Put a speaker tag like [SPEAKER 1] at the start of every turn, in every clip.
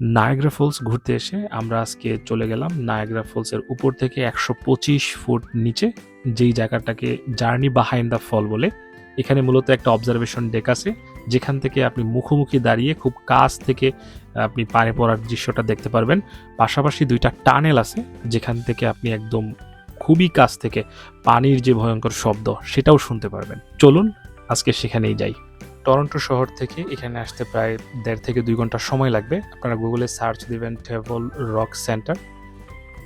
[SPEAKER 1] Niagara Falls ঘুরতে এসে আমরা আজকে চলে গেলাম নায়াগ্রা ফলসের উপর থেকে একশো পঁচিশ ফুট নিচে, যেই জায়গাটাকে জার্নি বাহাইন্ড দ্য ফল বলে। এখানে মূলত একটা অবজারভেশন ডেক আছে, যেখান থেকে আপনি মুখোমুখি দাঁড়িয়ে খুব কাছ থেকে আপনি পানি পড়ার দৃশ্যটা দেখতে পারবেন। পাশাপাশি দুইটা টানেল আছে, যেখান থেকে আপনি একদম খুবই কাছ থেকে পানির যে ভয়ঙ্কর শব্দ, সেটাও শুনতে পারবেন। চলুন, আজকে সেখানেই যাই। টরন্টো শহর থেকে এখানে আসতে প্রায় দেড় থেকে দুই ঘণ্টা সময় লাগবে। আপনারা গুগলে সার্চ দিবেন টেবল রক সেন্টার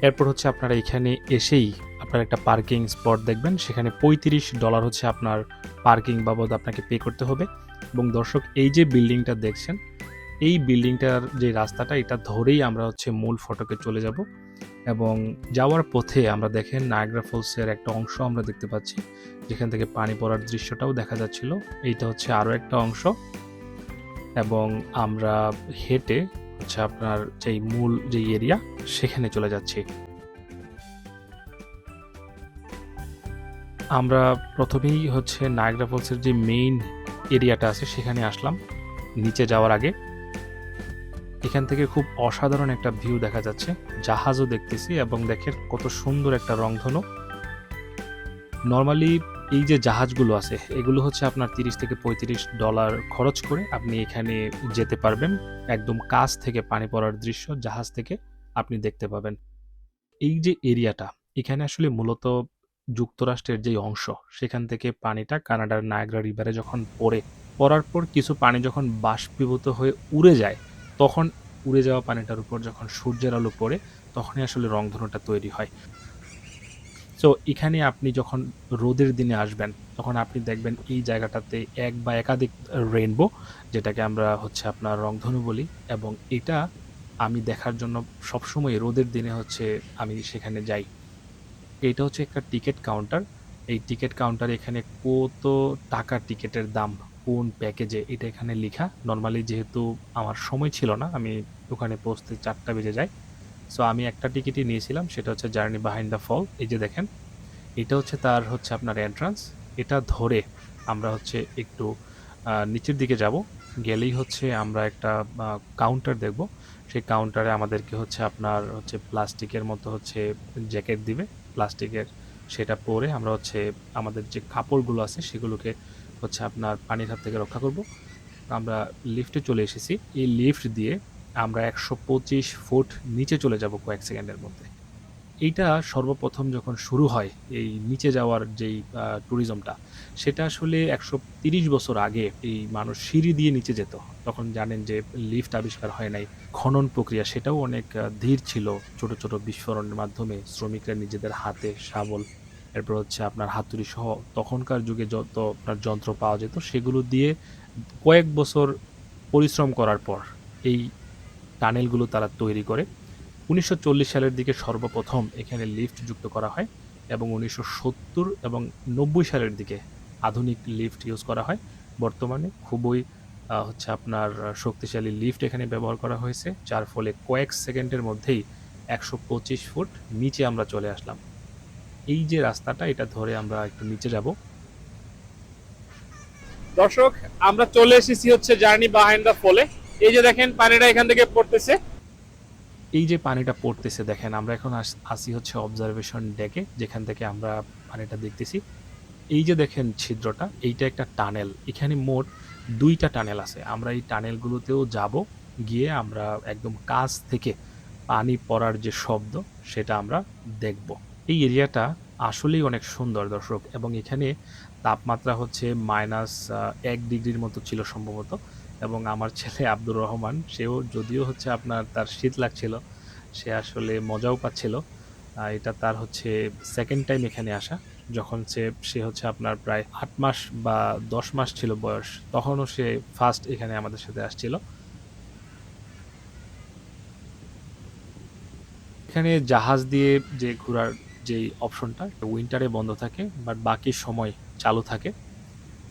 [SPEAKER 1] এরপর হচ্ছে আপনারা এখানে এসেই আপনার একটা পার্কিং স্পট দেখবেন। সেখানে পঁয়ত্রিশ ডলার হচ্ছে আপনার পার্কিং বাবদ আপনাকে পে করতে হবে। এবং দর্শক, এই যে বিল্ডিংটা দেখছেন, এই বিল্ডিংটার যে রাস্তাটা, এটা ধরেই আমরা হচ্ছে মূল ফটকে চলে যাব। এবং যাওয়ার পথে আমরা দেখেন নায়াগ্রা ফলসের একটা অংশ আমরা দেখতে পাচ্ছি। যেখান থেকে পানি পড়ার দৃশ্যটাও দেখা যাচ্ছিল। এইটা হচ্ছে আরও একটা অংশ। এবং আমরা হেঁটে হচ্ছে আপনার যেই মূল যে এরিয়া, সেখানে চলে যাচ্ছি। আমরা প্রথমেই হচ্ছে নায়াগ্রা ফলসের যে মেইন এরিয়াটা আছে, সেখানে আসলাম। নিচে যাওয়ার আগে এখান থেকে খুব অসাধারণ একটা ভিউ দেখা যাচ্ছে। জাহাজও দেখতেছি এবং দেখেন কত সুন্দর একটা রংধনু। নর্মালি এই যে জাহাজগুলো আছে, এগুলো হচ্ছে আপনার তিরিশ থেকে পঁয়ত্রিশ ডলার খরচ করে আপনি এখানে যেতে পারবেন। একদম কাছ থেকে পানি পড়ার দৃশ্য, জাহাজ থেকে আপনি দেখতে পাবেন। এই যে এরিয়াটা, এখানে আসলে মূলত যুক্তরাষ্ট্রের যে অংশ, সেখান থেকে পানিটা কানাডার নায়াগ্রা রিভারে যখন পড়ে, পড়ার পর কিছু পানি যখন বাষ্পীভূত হয়ে উড়ে যায়, তখন উড়ে যাওয়া পানিটার উপর যখন সূর্যের আলো পড়ে, তখনই আসলে রংধনুটা তৈরি হয়। সো এখানে আপনি যখন রোদের দিনে আসবেন, তখন আপনি দেখবেন এই জায়গাটাতে এক বা একাধিক রেইনবো যেটাকে আমরা হচ্ছে আপনার রংধনু বলি, এবং এটা আমি দেখার জন্য সবসময় রোদের দিনে হচ্ছে আমি সেখানে যাই। এটা হচ্ছে একটা টিকিট কাউন্টার এই টিকিট কাউন্টারে এখানে কত টাকা টিকিটের দাম? কোন প্যাকেজে এটা এখানে লেখা। নর্মালি যেহেতু আমার সময় ছিল না, আমি ওখানে পৌঁছতে চারটা বেজে যাই সো আমি একটা টিকিটই নিয়েছিলাম, সেটা হচ্ছে জার্নি বাহাইন্ড দ্য ফল এই যে দেখেন, এটা হচ্ছে তার হচ্ছে আপনার এন্ট্রান্স এটা ধরে আমরা হচ্ছে একটু নিচের দিকে যাব। গেলেই হচ্ছে আমরা একটা কাউন্টার দেখব। সেই কাউন্টারে আমাদেরকে হচ্ছে আপনার হচ্ছে প্লাস্টিকের মতো হচ্ছে জ্যাকেট দিবে। প্লাস্টিকের সেটা পরে আমরা হচ্ছে আমাদের যে কাপড়গুলো আছে, সেগুলোকে হচ্ছে আপনার পানির হাত থেকে রক্ষা করব। আমরা লিফটে চলে এসেছি। এই লিফট দিয়ে আমরা একশো পঁচিশ ফুট নিচে চলে যাব কয়েক সেকেন্ডের মধ্যে। এইটা সর্বপ্রথম যখন শুরু হয়, এই নিচে যাওয়ার যেই ট্যুরিজমটা সেটা আসলে একশো তিরিশ বছর আগে এই মানুষ সিঁড়ি দিয়ে নিচে যেত। তখন জানেন যে লিফট আবিষ্কার হয় নাই। খনন প্রক্রিয়া সেটাও অনেক ধীর ছিল। ছোট ছোট বিস্ফোরণের মাধ্যমে শ্রমিকরা নিজেদের হাতে শাবল এরপর হচ্ছে আপনার হাতুড়ি সহ তখনকার যুগে যত আপনার যন্ত্র পাওয়া যেত, সেগুলো দিয়ে কয়েক বছর পরিশ্রম করার পর এই টানেলগুলো তারা তৈরি করে। উনিশশো চল্লিশ সালের দিকে সর্বপ্রথম এখানে লিফট যুক্ত করা হয় এবং উনিশশো সত্তর এবং নব্বই সালের দিকে আধুনিক লিফট ইউজ করা হয়। বর্তমানে খুবই হচ্ছে আপনার শক্তিশালী লিফট এখানে ব্যবহার করা হয়েছে, যার ফলে কয়েক সেকেন্ডের মধ্যেই একশো পঁচিশ ফুট নিচে আমরা চলে আসলাম। এই যে রাস্তাটা এটা ধরে আমরা একটু নিচে যাব।
[SPEAKER 2] দর্শক আমরা চলে এসেছি হচ্ছে জার্নি বাহাইন্ড দ্য ফলে এই যে দেখেন পানিটা এখান থেকে পড়তেছে।
[SPEAKER 1] এই যে পানিটা পড়তেছে দেখেন আমরা এখন আসি হচ্ছে অবজারভেশন ডেকে যেখান থেকে আমরা পানিটা দেখতেছি। এই যে দেখেন ছিদ্রটা এইটা একটা টানেল। এখানে মোট দুইটা টানেল আছে। আমরা এই টানেলগুলোতেও যাব গিয়ে আমরা একদম কাছ থেকে পানি পড়ার যে শব্দ সেটা আমরা দেখব। এই এরিয়াটা আসলেই অনেক সুন্দর দর্শক, এবং এখানে তাপমাত্রা হচ্ছে মাইনাস এক ডিগ্রির মতো ছিল সম্ভবত, এবং আমার ছেলে আব্দুর রহমান, সেও যদিও হচ্ছে আপনার তার শীত লাগছিল, সে আসলে মজাও পাচ্ছিল। এটা তার হচ্ছে সেকেন্ড টাইম এখানে আসা, যখন সে সে হচ্ছে আপনার প্রায় আট মাস বা দশ মাস ছিল বয়স, তখনও সে ফার্স্ট এখানে আমাদের সাথে আসছিল। এখানে জাহাজ দিয়ে যে ঘোরার যেই অপশনটা উইন্টারে বন্ধ থাকে বাট বাকি সময় চালু থাকে।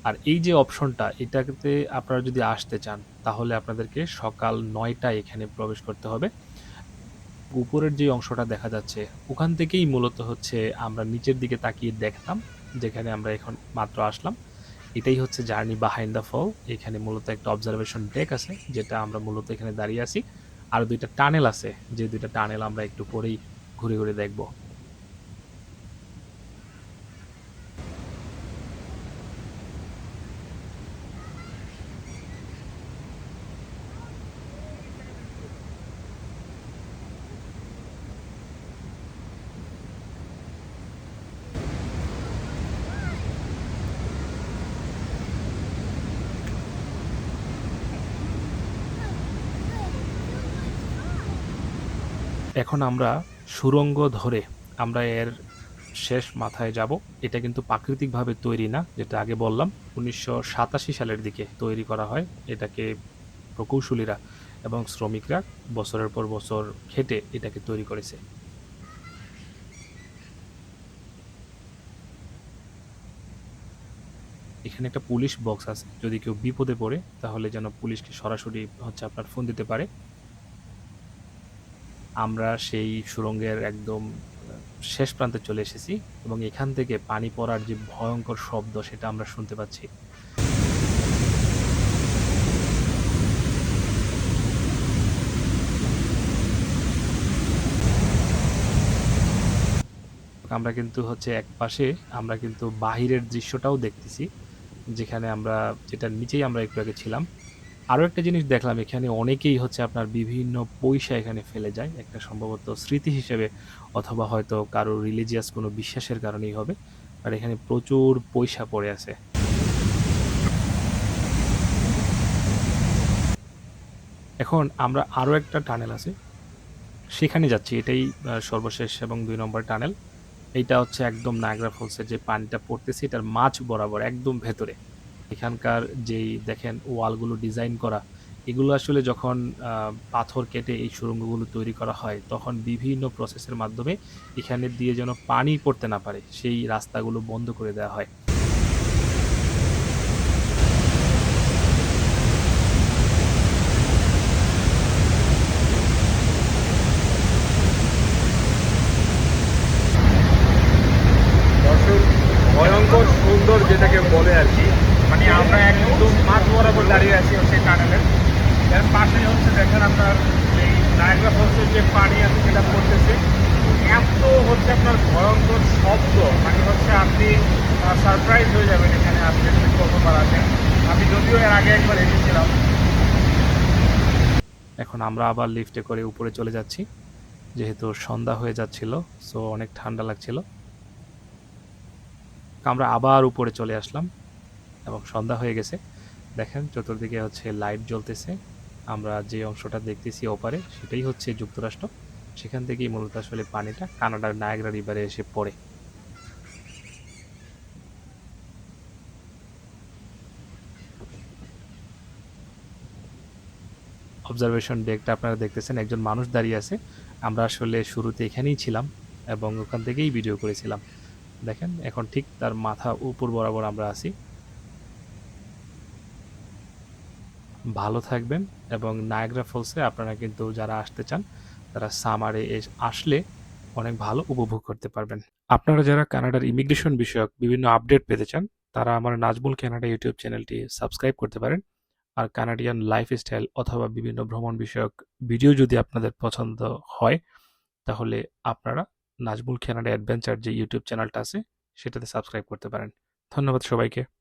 [SPEAKER 1] আর এই যে অপশনটা এটাতে আপনারা যদি আসতে চান, তাহলে আপনাদেরকে সকাল নয়টায় এখানে প্রবেশ করতে হবে। উপরের যে অংশটা দেখা যাচ্ছে, ওখান থেকেই মূলত হচ্ছে আমরা নিচের দিকে তাকিয়ে দেখতাম, যেখানে আমরা এখন মাত্র আসলাম। এটাই হচ্ছে জার্নি বাহাইন্ড দ্য ফল এখানে মূলত একটা অবজারভেশন ডেক আছে, যেটা আমরা মূলত এখানে দাঁড়িয়ে আছি। আর দুইটা টানেল আছে, যে দুইটা টানেল আমরা একটু পরেই ঘুরে ঘুরে দেখব। এখন আমরা সুরঙ্গ ধরে আমরা এর শেষ মাথায় যাব। এটা কিন্তু প্রাকৃতিকভাবে তৈরি না, যেটা আগে বললাম। উনিশশো সাতাশি সালের দিকে তৈরি করা হয় এটাকে প্রকৌশলীরা এবং শ্রমিকরা বছরের পর বছর খেটে এটাকে তৈরি করেছে। এখানে একটা পুলিশ বক্স আছে। যদি কেউ বিপদে পড়ে তাহলে যেন পুলিশকে সরাসরি হচ্ছে আপনার ফোন দিতে পারে। আমরা সেই সুড়ঙ্গের একদম শেষ প্রান্তে চলে এসেছি এবং এখান থেকে পানি পড়ার যে ভয়ঙ্কর শব্দ সেটা আমরা শুনতে পাচ্ছি। আমরা কিন্তু হচ্ছে এক পাশে, আমরা কিন্তু বাহিরের দৃশ্যটাও দেখতেছি, যেখানে আমরা, যেটার নিচেই আমরা একটু আগে ছিলাম। আরও একটা জিনিস দেখলাম, এখানে অনেকেই হচ্ছে আপনার বিভিন্ন পয়সা এখানে ফেলে যায়। একটা সম্ভবত স্মৃতি হিসেবে অথবা হয়তো কারও রিলিজিয়াস কোনো বিশ্বাসের কারণেই হবে, আর এখানে প্রচুর পয়সা পড়ে আছে। এখন আমরা আরও একটা টানেল আছে। সেখানে যাচ্ছি, এটাই সর্বশেষ এবং দুই নম্বর টানেল। এইটা হচ্ছে একদম নায়গ্রা ফলসের যে পানিটা পড়তেছে, এটার মাছ বরাবর, একদম ভেতরে। এখানকার যেই দেখেন ওয়ালগুলো ডিজাইন করা, এগুলো আসলে যখন পাথর কেটে এই সুড়ঙ্গগুলো তৈরি করা হয়, তখন বিভিন্ন প্রসেসের মাধ্যমে এখানে দিয়ে যেন পানি পড়তে না পারে, সেই রাস্তাগুলো বন্ধ করে দেওয়া হয়
[SPEAKER 2] দর্শক ভয়ঙ্কর সুন্দর যেটাকে বলে আর কি মানে আমরা একদম মাঝ বরাবর দাঁড়িয়ে আছি হচ্ছে টানেলের এর পাশেই হচ্ছে দেখেন আপনার এই নায়গ্রা ফলসের যে পানি আছে সেটা পড়তেছে। এত হচ্ছে আপনার ভয়ঙ্কর শব্দ। মানে হচ্ছে আপনি সারপ্রাইজ হয়ে যাবেন এখানে যদি প্রথমবার আসেন আমি যদিও এর আগে একবার এসেছিলাম।
[SPEAKER 1] এখন আমরা আবার লিফটে করে উপরে চলে যাচ্ছি। যেহেতু সন্ধ্যা হয়ে যাচ্ছিল সো অনেক ঠান্ডা লাগছিল। আমরা আবার উপরে চলে আসলাম এবং সন্ধ্যা হয়ে গেছে। দেখেন, চতুর্দিকে হচ্ছে লাইট জ্বলতেছে। আমরা যে অংশটা দেখতেছি ওপারে, সেটাই হচ্ছে যুক্তরাষ্ট্র। সেখান থেকেই মূলত আসলে পানিটা কানাডার নায়াগ্রা রিভারে এসে পড়ে। অবজারভেশন ডেকটা আপনারা দেখতেছেন, একজন মানুষ দাঁড়িয়ে আছে। আমরা আসলে শুরুতে এখানেই ছিলাম এবং ওখান থেকেই ভিডিও করেছিলাম। দেখেন, এখন ঠিক তার মাথা উপর বরাবর আমরা আছি। ভালো থাকবেন এবং নায়াগ্রা ফলসে আপনারা কিন্তু যারা আসতে চান, তারা সামারে আসলে অনেক ভালো উপভোগ করতে পারবেন। আপনারা যারা কানাডার ইমিগ্রেশন বিষয়ক বিভিন্ন আপডেট পেতে চান, তারা আমার নাজমুল কানাডা ইউটিউব চ্যানেলটি সাবস্ক্রাইব করতে পারেন। আর কানাডিয়ান লাইফস্টাইল অথবা বিভিন্ন ভ্রমণ বিষয়ক ভিডিও যদি আপনাদের পছন্দ হয়, তাহলে আপনারা নাজমুল কানাডা অ্যাডভেঞ্চার যে ইউটিউব চ্যানেলটা আছে, সেটাতে সাবস্ক্রাইব করতে পারেন। ধন্যবাদ সবাইকে।